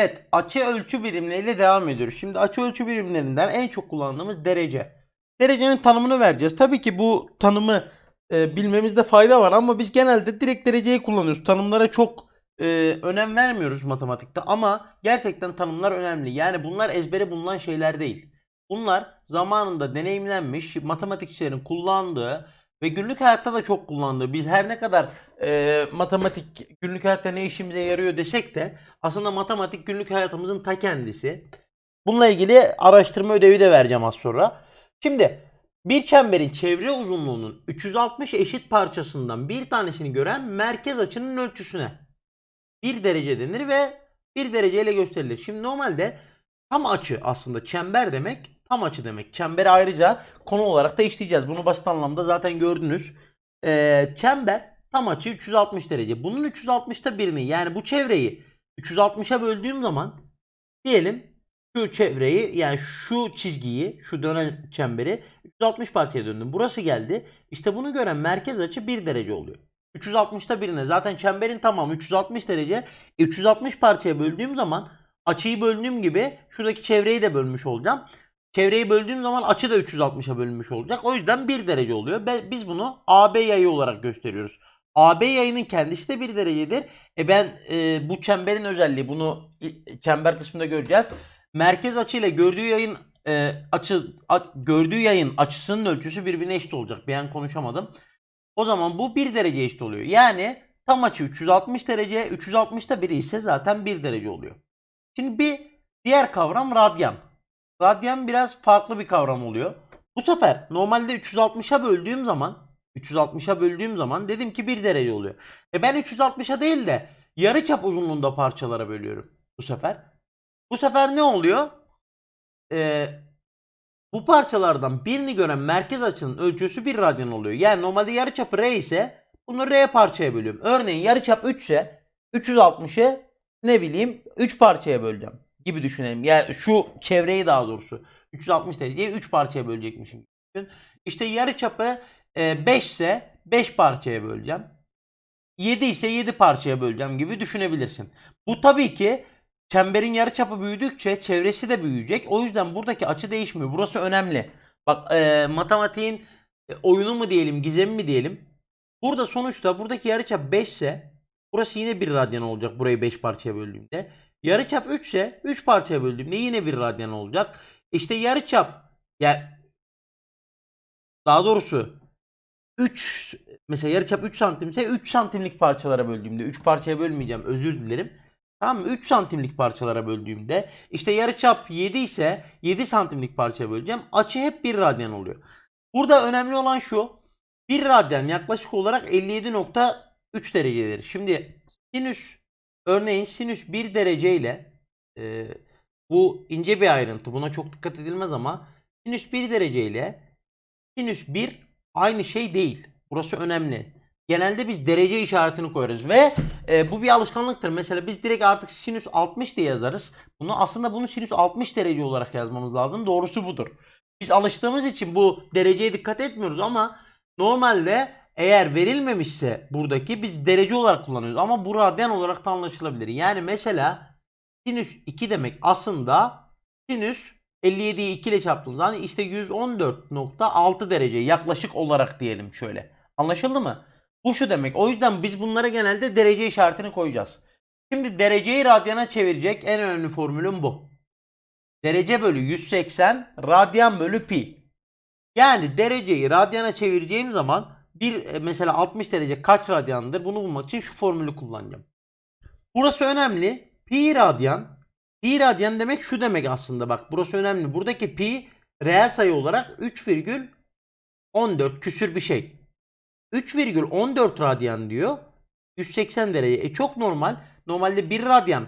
Evet, açı ölçü birimleriyle devam ediyoruz. Şimdi açı ölçü birimlerinden en çok kullandığımız derece. Derecenin tanımını vereceğiz. Tabii ki bu tanımı e, bilmemizde fayda var ama biz genelde direkt dereceyi kullanıyoruz. Tanımlara çok e, önem vermiyoruz matematikte ama gerçekten tanımlar önemli. Yani bunlar ezbere bulunan şeyler değil. Bunlar zamanında deneyimlenmiş matematikçilerin kullandığı ve günlük hayatta da çok kullandığı. Biz her ne kadar e, matematik günlük hayatta ne işimize yarıyor desek de aslında matematik günlük hayatımızın ta kendisi. Bununla ilgili araştırma ödevi de vereceğim az sonra. Şimdi bir çemberin çevre uzunluğunun 360 eşit parçasından bir tanesini gören merkez açının ölçüsüne bir derece denir ve bir dereceyle gösterilir. Şimdi normalde tam açı aslında çember demek tam açı demek. Çemberi ayrıca konu olarak da işleyeceğiz. Bunu basit anlamda zaten gördünüz. Ee, çember tam açı 360 derece. Bunun 360'ta birini yani bu çevreyi 360'a böldüğüm zaman diyelim şu çevreyi yani şu çizgiyi şu dönen çemberi 360 parçaya döndüm. Burası geldi. İşte bunu gören merkez açı 1 derece oluyor. 360'ta birine zaten çemberin tamamı 360 derece. 360 parçaya böldüğüm zaman açıyı böldüğüm gibi şuradaki çevreyi de bölmüş olacağım. Çevreyi böldüğüm zaman açı da 360'a bölünmüş olacak. O yüzden 1 derece oluyor. Biz bunu AB yayı olarak gösteriyoruz. AB yayının kendisi de 1 derecedir. E ben e, bu çemberin özelliği bunu çember kısmında göreceğiz. Merkez açı ile gördüğü yayın e, açı a- gördüğü yayın açısının ölçüsü birbirine eşit olacak. An konuşamadım. O zaman bu 1 derece eşit oluyor. Yani tam açı 360 derece, 360'ta biri ise zaten 1 derece oluyor. Şimdi bir diğer kavram radyan. Radyan biraz farklı bir kavram oluyor. Bu sefer normalde 360'a böldüğüm zaman 360'a böldüğüm zaman dedim ki 1 derece oluyor. E ben 360'a değil de yarıçap uzunluğunda parçalara bölüyorum bu sefer. Bu sefer ne oluyor? Ee, bu parçalardan birini gören merkez açının ölçüsü 1 radyan oluyor. Yani normalde yarıçapı R ise bunu R parçaya bölüyorum. Örneğin yarıçap 3 ise 360'ı ne bileyim 3 parçaya böleceğim gibi düşünelim. Yani şu çevreyi daha doğrusu 360 dereceyi 3 parçaya bölecekmişim. İşte yarıçapı 5 ise 5 parçaya böleceğim. 7 ise 7 parçaya böleceğim gibi düşünebilirsin. Bu tabii ki çemberin yarıçapı büyüdükçe çevresi de büyüyecek. O yüzden buradaki açı değişmiyor. Burası önemli. Bak e, matematiğin e, oyunu mu diyelim, gizemi mi diyelim. Burada sonuçta buradaki yarıçap 5 ise burası yine 1 radyan olacak burayı 5 parçaya böldüğümde. Yarıçap 3 ise 3 parçaya böldüğümde yine 1 radyan olacak. İşte yarıçap ya daha doğrusu 3 mesela yarıçap 3 santim ise 3 santimlik parçalara böldüğümde 3 parçaya bölmeyeceğim özür dilerim. Tamam mı? 3 santimlik parçalara böldüğümde işte yarıçap 7 ise 7 santimlik parçaya böleceğim. Açı hep 1 radyan oluyor. Burada önemli olan şu. 1 radyan yaklaşık olarak 57.3 derecedir. Şimdi sinüs örneğin sinüs 1 derece ile e, bu ince bir ayrıntı. Buna çok dikkat edilmez ama sinüs 1 derece ile sinüs 1 aynı şey değil. Burası önemli. Genelde biz derece işaretini koyarız ve e, bu bir alışkanlıktır. Mesela biz direkt artık sinüs 60 diye yazarız. Bunu aslında bunu sinüs 60 derece olarak yazmamız lazım. Doğrusu budur. Biz alıştığımız için bu dereceye dikkat etmiyoruz ama normalde eğer verilmemişse buradaki biz derece olarak kullanıyoruz. Ama bu radyan olarak da anlaşılabilir. Yani mesela sinüs 2 demek aslında sinüs 57'yi 2 ile çarptığımız zaman işte 114.6 derece yaklaşık olarak diyelim şöyle. Anlaşıldı mı? Bu şu demek. O yüzden biz bunlara genelde derece işaretini koyacağız. Şimdi dereceyi radyana çevirecek en önemli formülüm bu. Derece bölü 180 radyan bölü pi. Yani dereceyi radyana çevireceğim zaman bir e, mesela 60 derece kaç radyandır bunu bulmak için şu formülü kullanacağım. Burası önemli. Pi radyan. Pi radyan demek şu demek aslında bak burası önemli. Buradaki pi reel sayı olarak 3,14 küsür bir şey. 3,14 radyan diyor. 180 derece. E çok normal. Normalde 1 radyan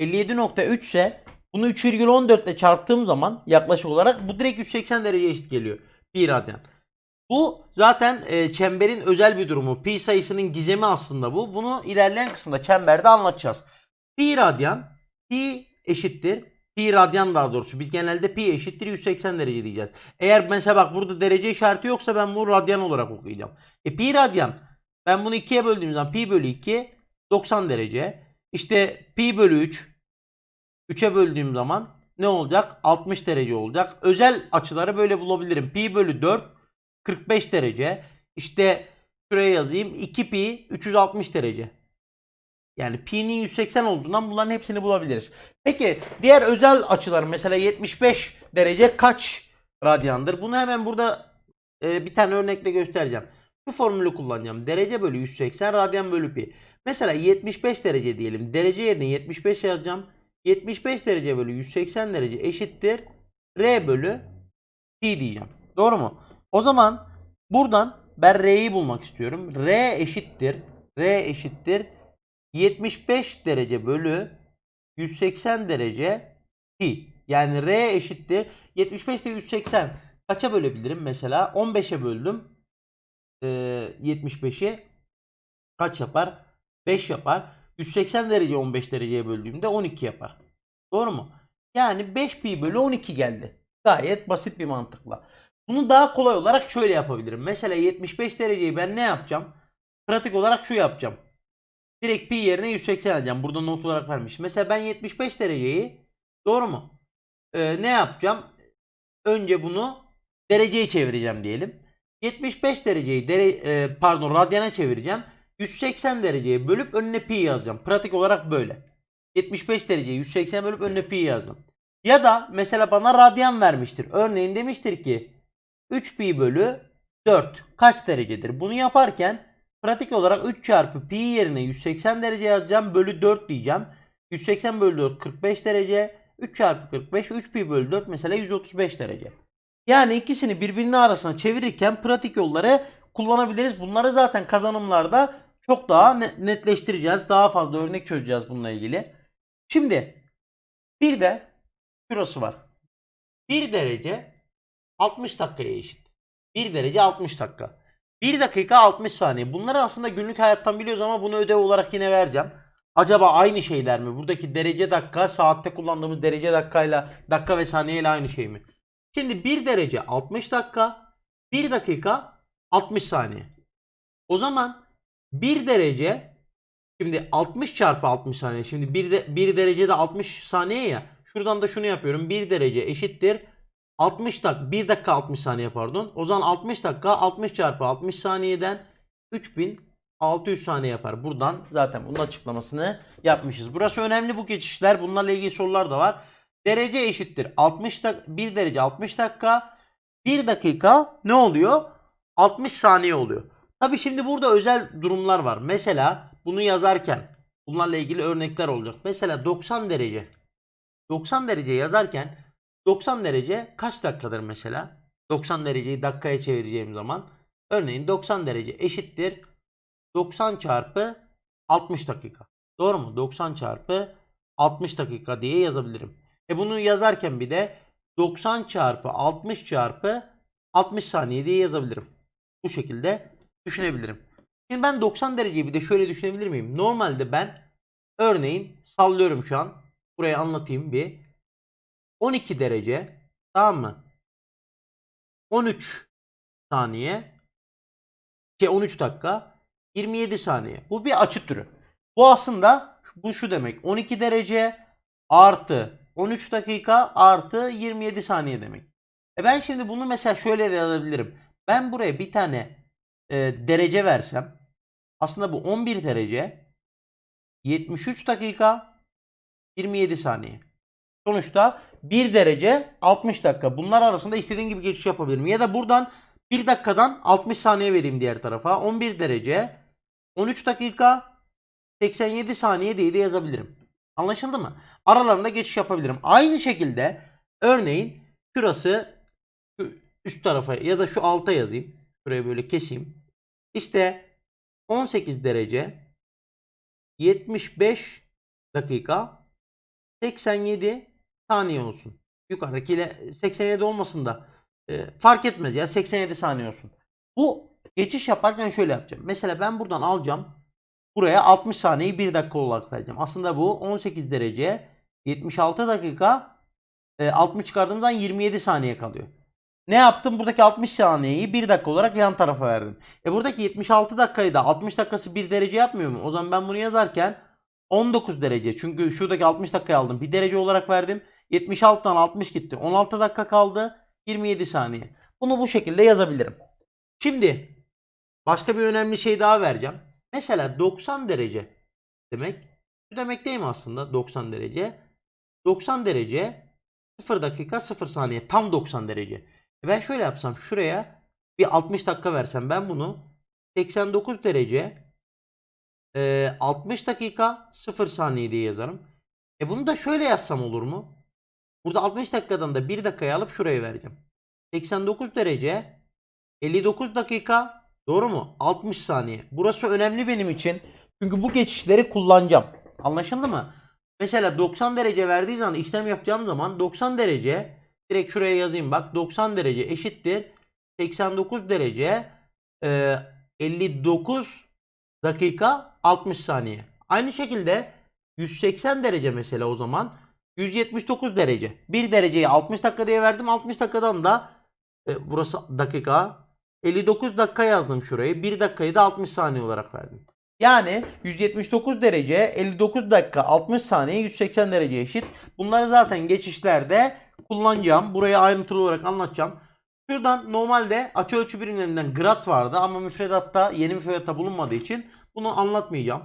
57.3 ise bunu 3,14 ile çarptığım zaman yaklaşık olarak bu direkt 180 derece eşit geliyor. 1 radyan. Bu zaten e, çemberin özel bir durumu. Pi sayısının gizemi aslında bu. Bunu ilerleyen kısımda çemberde anlatacağız. Pi radyan pi eşittir. Pi radyan daha doğrusu. Biz genelde pi eşittir 180 derece diyeceğiz. Eğer mesela bak burada derece işareti yoksa ben bunu radyan olarak okuyacağım. E pi radyan ben bunu 2'ye böldüğüm zaman pi bölü 2 90 derece. İşte pi bölü 3 3'e böldüğüm zaman ne olacak? 60 derece olacak. Özel açıları böyle bulabilirim. Pi bölü 4 45 derece. İşte şuraya yazayım. 2 pi 360 derece. Yani pi'nin 180 olduğundan bunların hepsini bulabiliriz. Peki diğer özel açılar mesela 75 derece kaç radyandır? Bunu hemen burada e, bir tane örnekle göstereceğim. Bu formülü kullanacağım. Derece bölü 180 radyan bölü pi. Mesela 75 derece diyelim. Derece yerine 75 yazacağım. 75 derece bölü 180 derece eşittir. R bölü pi diyeceğim. Doğru mu? O zaman buradan ben R'yi bulmak istiyorum. R eşittir. R eşittir. 75 derece bölü 180 derece pi. Yani R eşittir. 75 ile 180 kaça bölebilirim mesela? 15'e böldüm. Ee, 75'i kaç yapar? 5 yapar. 180 derece 15 dereceye böldüğümde 12 yapar. Doğru mu? Yani 5 pi bölü 12 geldi. Gayet basit bir mantıkla. Bunu daha kolay olarak şöyle yapabilirim. Mesela 75 dereceyi ben ne yapacağım? Pratik olarak şu yapacağım. Direkt pi yerine 180 alacağım. Burada not olarak vermiş. Mesela ben 75 dereceyi doğru mu? Ee, ne yapacağım? Önce bunu dereceye çevireceğim diyelim. 75 dereceyi dere, e, pardon radyana çevireceğim. 180 dereceye bölüp önüne pi yazacağım. Pratik olarak böyle. 75 dereceyi 180 bölüp önüne pi yazdım. Ya da mesela bana radyan vermiştir. Örneğin demiştir ki 3 pi bölü 4 kaç derecedir? Bunu yaparken pratik olarak 3 çarpı pi yerine 180 derece yazacağım. Bölü 4 diyeceğim. 180 bölü 4 45 derece. 3 çarpı 45 3 pi bölü 4 mesela 135 derece. Yani ikisini birbirinin arasına çevirirken pratik yolları kullanabiliriz. Bunları zaten kazanımlarda çok daha ne- netleştireceğiz. Daha fazla örnek çözeceğiz bununla ilgili. Şimdi bir de şurası var. 1 derece 60 dakikaya eşit. 1 derece 60 dakika. 1 dakika 60 saniye. Bunları aslında günlük hayattan biliyoruz ama bunu ödev olarak yine vereceğim. Acaba aynı şeyler mi? Buradaki derece dakika saatte kullandığımız derece dakikayla dakika ve saniyeyle aynı şey mi? Şimdi 1 derece 60 dakika, 1 dakika 60 saniye. O zaman 1 derece şimdi 60 çarpı 60 saniye. Şimdi 1 de, 1 derecede 60 saniye ya. Şuradan da şunu yapıyorum. 1 derece eşittir 60 dakika 1 dakika 60 saniye pardon. O zaman 60 dakika 60 çarpı 60 saniyeden 3600 saniye yapar. Buradan zaten bunun açıklamasını yapmışız. Burası önemli bu geçişler. Bunlarla ilgili sorular da var. Derece eşittir 60 dak 1 derece 60 dakika 1 dakika ne oluyor? 60 saniye oluyor. Tabi şimdi burada özel durumlar var. Mesela bunu yazarken bunlarla ilgili örnekler olacak. Mesela 90 derece 90 derece yazarken 90 derece kaç dakikadır mesela? 90 dereceyi dakikaya çevireceğim zaman örneğin 90 derece eşittir 90 çarpı 60 dakika. Doğru mu? 90 çarpı 60 dakika diye yazabilirim. E bunu yazarken bir de 90 çarpı 60 çarpı 60 saniye diye yazabilirim. Bu şekilde düşünebilirim. Şimdi ben 90 dereceyi bir de şöyle düşünebilir miyim? Normalde ben örneğin sallıyorum şu an. Burayı anlatayım bir. 12 derece tamam mı? 13 saniye ki 13 dakika 27 saniye. Bu bir açı türü. Bu aslında bu şu demek. 12 derece artı 13 dakika artı 27 saniye demek. E ben şimdi bunu mesela şöyle de yazabilirim. Ben buraya bir tane e, derece versem aslında bu 11 derece 73 dakika 27 saniye. Sonuçta 1 derece 60 dakika. Bunlar arasında istediğim gibi geçiş yapabilirim. Ya da buradan 1 dakikadan 60 saniye vereyim diğer tarafa. 11 derece 13 dakika 87 saniye diye de yazabilirim. Anlaşıldı mı? Aralarında geçiş yapabilirim. Aynı şekilde örneğin şurası şu üst tarafa ya da şu alta yazayım. Şuraya böyle keseyim. İşte 18 derece 75 dakika 87 saniye olsun. Yukarıdakiyle 87 olmasın da e, fark etmez ya 87 saniye olsun. Bu geçiş yaparken şöyle yapacağım. Mesela ben buradan alacağım. Buraya 60 saniyeyi 1 dakika olarak vereceğim. Aslında bu 18 derece 76 dakika e, 60 çıkardığımdan 27 saniye kalıyor. Ne yaptım? Buradaki 60 saniyeyi 1 dakika olarak yan tarafa verdim. E buradaki 76 dakikayı da 60 dakikası 1 derece yapmıyor mu? O zaman ben bunu yazarken 19 derece. Çünkü şuradaki 60 dakikayı aldım. Bir derece olarak verdim. 76'dan 60 gitti. 16 dakika kaldı. 27 saniye. Bunu bu şekilde yazabilirim. Şimdi başka bir önemli şey daha vereceğim. Mesela 90 derece demek. Şu demek değil mi aslında 90 derece? 90 derece 0 dakika 0 saniye. Tam 90 derece. E Ben şöyle yapsam şuraya bir 60 dakika versem ben bunu 89 derece e, 60 dakika 0 saniye diye yazarım. E bunu da şöyle yazsam olur mu? Burada 60 dakikadan da 1 dakikayı alıp şuraya vereceğim. 89 derece 59 dakika doğru mu? 60 saniye. Burası önemli benim için. Çünkü bu geçişleri kullanacağım. Anlaşıldı mı? Mesela 90 derece verdiği zaman işlem yapacağım zaman 90 derece direkt şuraya yazayım bak 90 derece eşittir 89 derece e, 59 dakika 60 saniye. Aynı şekilde 180 derece mesela o zaman 179 derece. 1 dereceyi 60 dakika diye verdim. 60 dakikadan da e, burası dakika 59 dakika yazdım şurayı. 1 dakikayı da 60 saniye olarak verdim. Yani 179 derece 59 dakika 60 saniye 180 derece eşit. Bunları zaten geçişlerde kullanacağım. Burayı ayrıntılı olarak anlatacağım. Şuradan normalde açı ölçü birimlerinden grad vardı ama müfredatta yeni müfredatta bulunmadığı için bunu anlatmayacağım.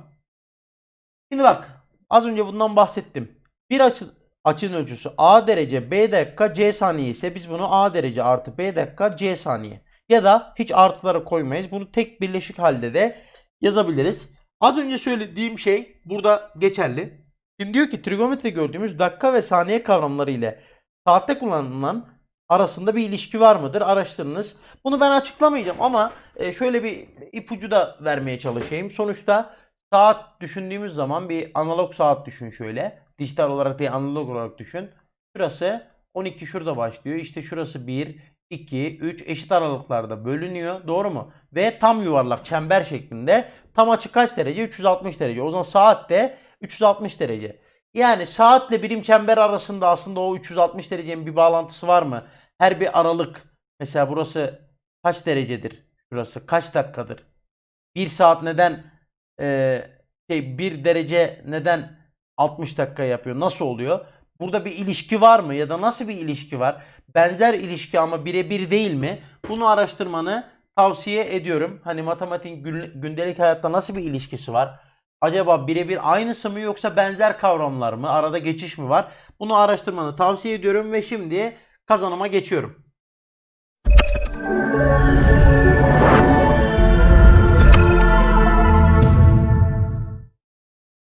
Şimdi bak az önce bundan bahsettim. Bir açı, açının ölçüsü A derece B dakika C saniye ise biz bunu A derece artı B dakika C saniye. Ya da hiç artılara koymayız. Bunu tek birleşik halde de yazabiliriz. Az önce söylediğim şey burada geçerli. Şimdi diyor ki trigonometride gördüğümüz dakika ve saniye kavramları ile saatte kullanılan arasında bir ilişki var mıdır? Araştırınız. Bunu ben açıklamayacağım ama e, şöyle bir ipucu da vermeye çalışayım. Sonuçta saat düşündüğümüz zaman bir analog saat düşün şöyle. Dijital olarak değil analog olarak düşün. Şurası 12 şurada başlıyor. İşte şurası 1, 2, 3 eşit aralıklarda bölünüyor. Doğru mu? Ve tam yuvarlak çember şeklinde. Tam açı kaç derece? 360 derece. O zaman saat de 360 derece. Yani saatle birim çember arasında aslında o 360 derecenin bir bağlantısı var mı? Her bir aralık mesela burası kaç derecedir? Şurası kaç dakikadır? Bir saat neden e, şey bir derece neden 60 dakika yapıyor? Nasıl oluyor? Burada bir ilişki var mı? Ya da nasıl bir ilişki var? Benzer ilişki ama birebir değil mi? Bunu araştırmanı tavsiye ediyorum. Hani matematiğin gün- gündelik hayatta nasıl bir ilişkisi var? Acaba birebir aynısı mı yoksa benzer kavramlar mı? Arada geçiş mi var? Bunu araştırmanı tavsiye ediyorum ve şimdi kazanıma geçiyorum.